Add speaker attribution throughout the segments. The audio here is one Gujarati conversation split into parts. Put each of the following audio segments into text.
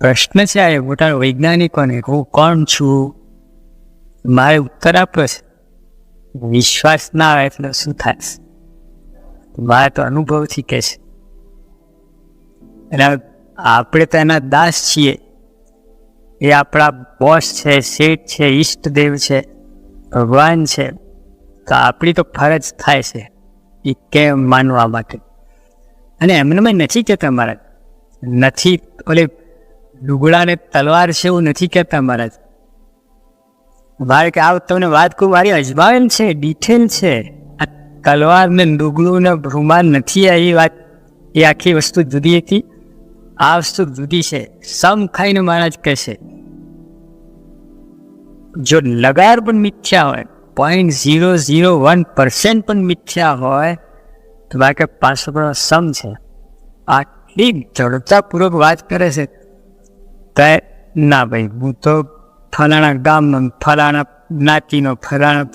Speaker 1: પ્રશ્ન છે આ મોટા વૈજ્ઞાનિકોને હું કોણ છું? મારે ઉત્તર આપ્યો છે. વિશ્વાસ ના આવે એટલે શું થાય? મારે તો અનુભવથી કહે છે. એટલે આપણે તો એના દાસ છીએ. એ આપણા બોસ છે, શેઠ છે, ઈષ્ટદેવ છે, ભગવાન છે. તો આપણી તો ફરજ થાય છે એ કેમ માનવા માટે? અને એમને મેં નથી કહેતા મારા નથી, ઓલે લુગડાને તલવાર છે એવું નથી કહેતા મહારાજ. મારે કે આ તમને વાત કહું મારી અજમાવેલ છે, ડિટેલ છે. આ તલવાર ને લુગડું ને ભ્રુમાન નથી આ, એ વાત, એ આખી વસ્તુ જુદી હતી. આ વસ્તુ જુદી છે. સમ ખાઈને મહારાજ કહેશે. જો લગાર પણ મિથ્યા હોય point zero zero one percent પણ મિથ્યા હોય, તો બાકી પાછો પણ સમ છે. આટલી જડતાપૂર્વક વાત કરે છે. તો ના ભાઈ, હું તો ફલાણા ગામનો ફલાણા જ્ઞાતિનો ફલાણા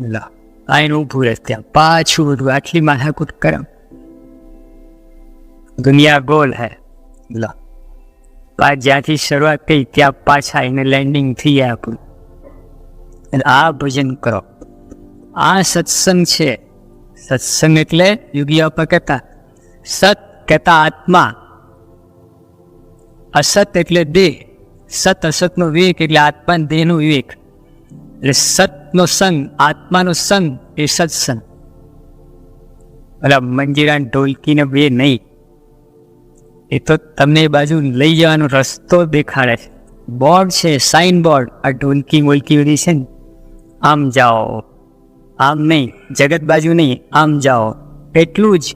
Speaker 1: લા, આઈને ઊભું રહે ત્યાં. પાછું બધું આટલી માથાકૂટ કરમ દુનિયા ગોલ હે. લો, આ જ્યાંથી શરૂઆત થઈ ત્યાં પાછા એને લેન્ડિંગ થઈ આપણું. અને આ ભજન કરો. આ સત્સંગ છે. સત્સંગ એટલે યુગી આપા કહેતા. સત કહેતા આત્મા. અસત એટલે દેહ. સત અસતનો વિવેક એટલે આત્મા દેહનો વિવેક. એટલે સતનો સંગ, આત્માનો સંગ એ સત્સંગ. એટલે મંજીરા ઢોલકીને બે નહીં. એ તો તમને એ બાજુ લઈ જવાનો રસ્તો દેખાડે છે. બોર્ડ છે સાઇન બોર્ડ આ ઢોલકી મોલકી બધી છે ને, આમ જાઓ. આમ નહીં, જગત બાજુ નહીં, આમ જાઓ. એટલું જ.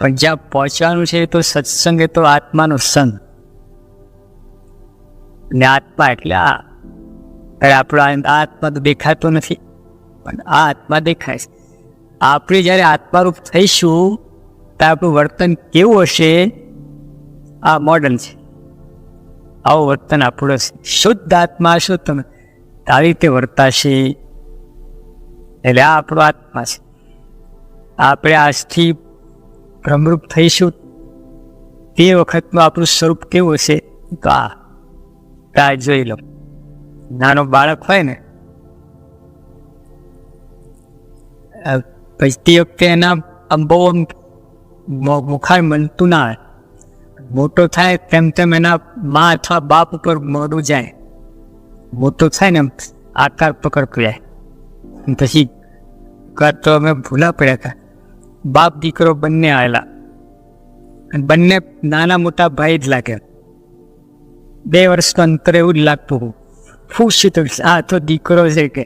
Speaker 1: પણ જ્યાં પહોંચવાનું છે તો સત્સંગ, એ તો આત્માનો સંગ. ને આત્મા એટલે આ અરે આપણો આત્મા તો દેખાતો નથી. પણ આ આત્મા દેખાય છે. આપણે જ્યારે આત્મારૂપ થઈશું, તો આપણું વર્તન કેવું હશે? આ મોડર્ન છે. આવું વર્તન આપણું હશે. શુદ્ધ આત્મા હશો તમે. તારી રીતે વર્તાશે. એટલે આ આપણો આત્મા છે. આપણે આજથી ભ્રમરૂપ થઈશું. તે વખતનું આપણું સ્વરૂપ કેવું હશે? તો આ. આ જોઈ લો. નાનો બાળક હોય ને ભજતી વખતે એના આમ બહુ આમ મુખાર મળતું ના આવે મોટો થાય તેમ તેમ એના મા અથવા બાપ ઉપર મોડું જાય. મોટો થાય ને આકાર પકડતું જાય પછી કર તો અમે ભૂલા પડ્યા હતા. બાપ દીકરો બંને આવેલા. બંને નાના મોટા ભાઈ જ લાગે બે વર્ષનો અંતર એવું જ લાગતું હતું ખુશ તો આ તો દીકરો છે કે.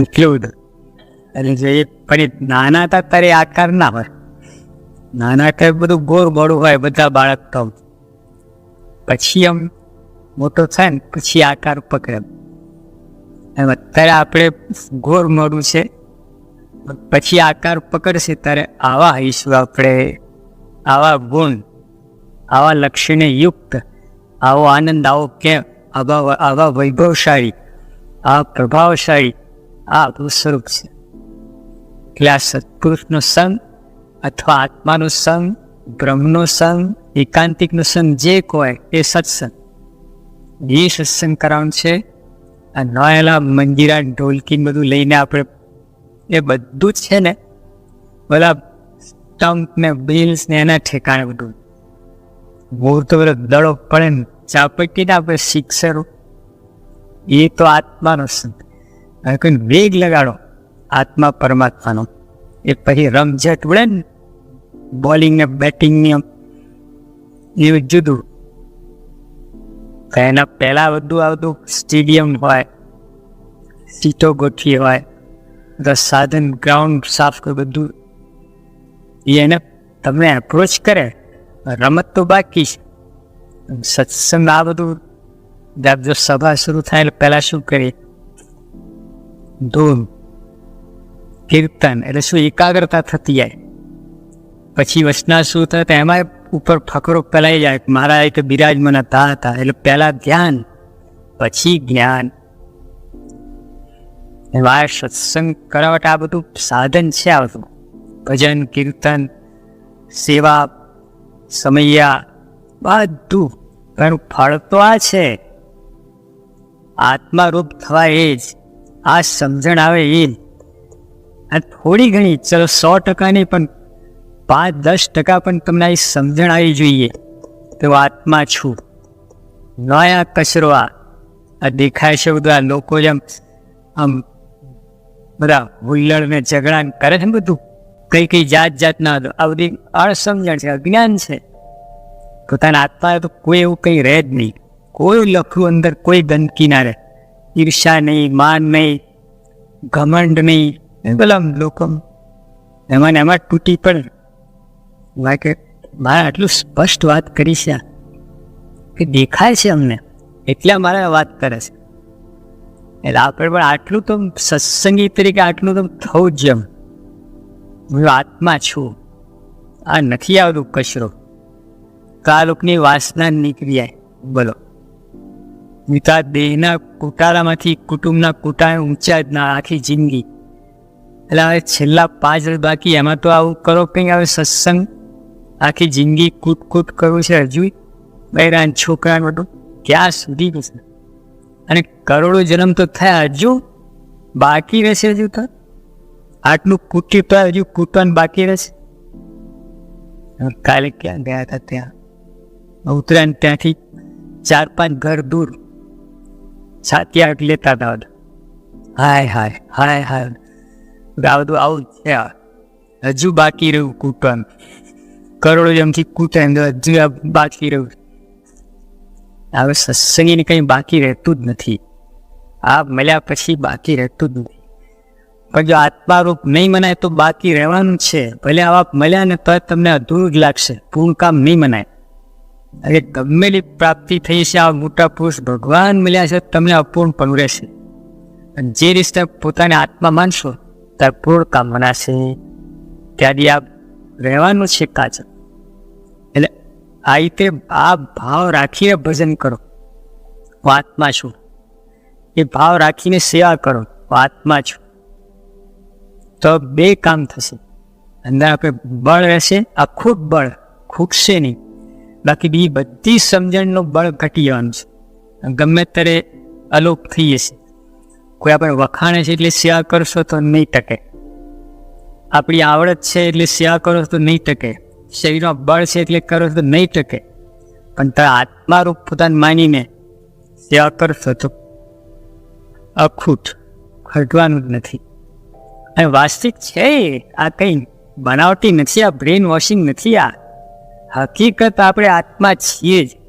Speaker 1: એટલું એટલે જે પણ નાના હતા ત્યારે આકાર ના હોય. નાના હતા બધું ગોળ મોડું હોય બધા બાળક તો. પછી આમ મોટો થાય ને પછી આકાર પકડે. એમ અત્યારે આપણે ગોળ મોડું છે. પછી આકાર પકડશે ત્યારે આવા હઈશું આપણે. આવા ગુણ. આવા લક્ષ્યને યુક્ત, આવો આનંદ, આવો કેમ આવા આવા વૈભવશાળી આ પ્રભાવશાળી, આ આપણું સ્વરૂપ છે. એટલે આ સત્પુરુષનો સંગ અથવા આત્માનો સંગ, બ્રહ્મનો સંગ, એકાંતિકનો સંગ જે કોઈ એ સત્સંગ. એ સત્સંગ કરાવવાનું છે. આ નોયેલા મંજીરા ઢોલકી બધું લઈને આપણે એ બધું જ છે ને બધા સ્ટમ્પ ને બિલ્સ ને એના ઠેકાણે બધું મૂળ તો દડો પડે ને ચાપટી ને આપણે શિક્ષરો એ તો આત્માનો સંત હવે કોઈ વેગ લગાડો. આત્મા પરમાત્માનો. એ પછી રમઝટ ઉડે ને બોલિંગ ને બેટિંગની આમ એવું જુદું. એના પહેલા બધું આવતું સ્ટેડિયમ હોય, સીટો ગોઠવી હોય બધા સાધન, ગ્રાઉન્ડ સાફ બધું. એને તમને એપ્રોચ કરે. રમત તો બાકી છે. સત્સંગ આ બધું જો સભા શરૂ થાય એટલે પહેલાં શું કરીએ? ધૂમ કીર્તન એટલે શું? એકાગ્રતા થતી જાય. પછી વચના શું થાય? એમાં ઉપર ફકરો ફેલાઈ જાય મારા એક બિરાજ મને તા હતા. એટલે પહેલાં ધ્યાન, પછી જ્ઞાન. એમાં સત્સંગ કરવા આ બધું સાધન છે આ બધું. ભજન, કીર્તન, સેવા સમૈયા, બધું એનું ફળ તો આ છે. આત્મારૂપ થવા એ જ, આ સમજણ આવે એ આ થોડી ઘણી, ચલો સો ટકાની પણ, પાંચ, દસ ટકા પણ તમને આ સમજણ આવી જોઈએ, તો આત્મા છું. નયા કચરો આ આ દેખાય છે બધું, આ લોકો જેમ, આમ, બધા હુલ્લડ ને ઝઘડા ને કરે છે ને બધું. કઈ કઈ જાત જાતના આ બધી અણસમજણ છે અજ્ઞાન છે. પોતાના આત્મા તો કોઈ એવું કંઈ રહે જ નહીં. કોઈ લખવું અંદર કોઈ ગંદકી ના રહે. ઈર્ષા નહીં માન નહીં ઘમંડ નહીં. પેલા લોકો એમાં ને એમાં તૂટી પણ કે મારે આટલું સ્પષ્ટ વાત કરી છે કે દેખાય છે અમને. એટલે મારે વાત કરે છે. એટલે આપણે પણ આટલું તો સત્સંગી તરીકે આટલું તો થવું જ એમ હું આત્મા છું. આ નથી આવતું કચરો. કાલુકની વાસના નીકળી જાય. બોલો. મિતા દેહના કુટારામાંથી કુટુંબના કુટાણ ઊંચા જ ના આખી જિંદગી. એટલે હવે છેલ્લા પાંચ વર્ષ બાકી, એમાં તો આવું કરો કંઈ હવે સત્સંગ? આખી જિંદગી કૂટ કૂટ કરવું છે હજુ? બૈરાન છોકરાને બધું? ક્યાં સુધી જશે? અને કરોડો જન્મ તો થયા હજુ? બાકી રહેશે હજુ તો? આટલું કૂટી તો હજુ કૂટવાનું બાકી રહેશે. કાલે ક્યાં ગયા હતા ત્યાં? ઉત્તરાયણ ત્યાંથી ચાર પાંચ ઘર દૂર. છાતી આઠ લેતા હતા. હાય હાય હાય હાય. બધું આવું છે હજુ બાકી રહ્યું કૂટવાનું. કરોડો જેમથી કૂટે હજુ બાકી રહ્યું. હવે સત્સંગીને કંઈ બાકી રહેતું જ નથી. આ મળ્યા પછી બાકી રહેતું જ નથી. પણ જો આત્મારૂપ નહીં મનાય તો બાકી રહેવાનું છે. ભલે આવા મળ્યા ને તો તમને અધૂરું જ લાગશે. પૂર્ણ કામ નહીં મનાય. એટલે ગમેલી પ્રાપ્તિ થઈ છે આ મોટા પુરુષ ભગવાન મળ્યા છે તમને અપૂર્ણ પણ રહેશે. જે રીતે પોતાને આત્મા માનશો ત્યારે પૂર્ણ કામ મનાશે. ત્યારે આ રહેવાનું છે કાચ એટલે આ રીતે આ ભાવ રાખીને ભજન કરો. હું આત્મા છું. એ ભાવ રાખીને સેવા કરો. હું આત્મા છું. તો બે કામ થશે. અંદર આપણે બળ રહેશે આખું બળ, ખૂટશે નહીં. બાકી બીજી બધી સમજણનું બળ ઘટી જવાનું છે. ગમે ત્યારે અલોપ થઈ જશે. કોઈ આપણે વખાણે છે એટલે સેવા કરશો તો નહીં ટકે. આપણી આવડત છે એટલે સેવા કરો તો નહીં ટકે. શરીરમાં બળ છે એટલે કરો તો નહીં ટકે. પણ તારા આત્મારૂપ પોતાને માનીને સેવા કરશો તો અખૂટ ઘટવાનું જ નથી. અને વાસ્તવિક છે આ કંઈ બનાવટી નથી, આ બ્રેન વોશિંગ નથી આ. હકીકત આપણે આત્મા છીએ જ.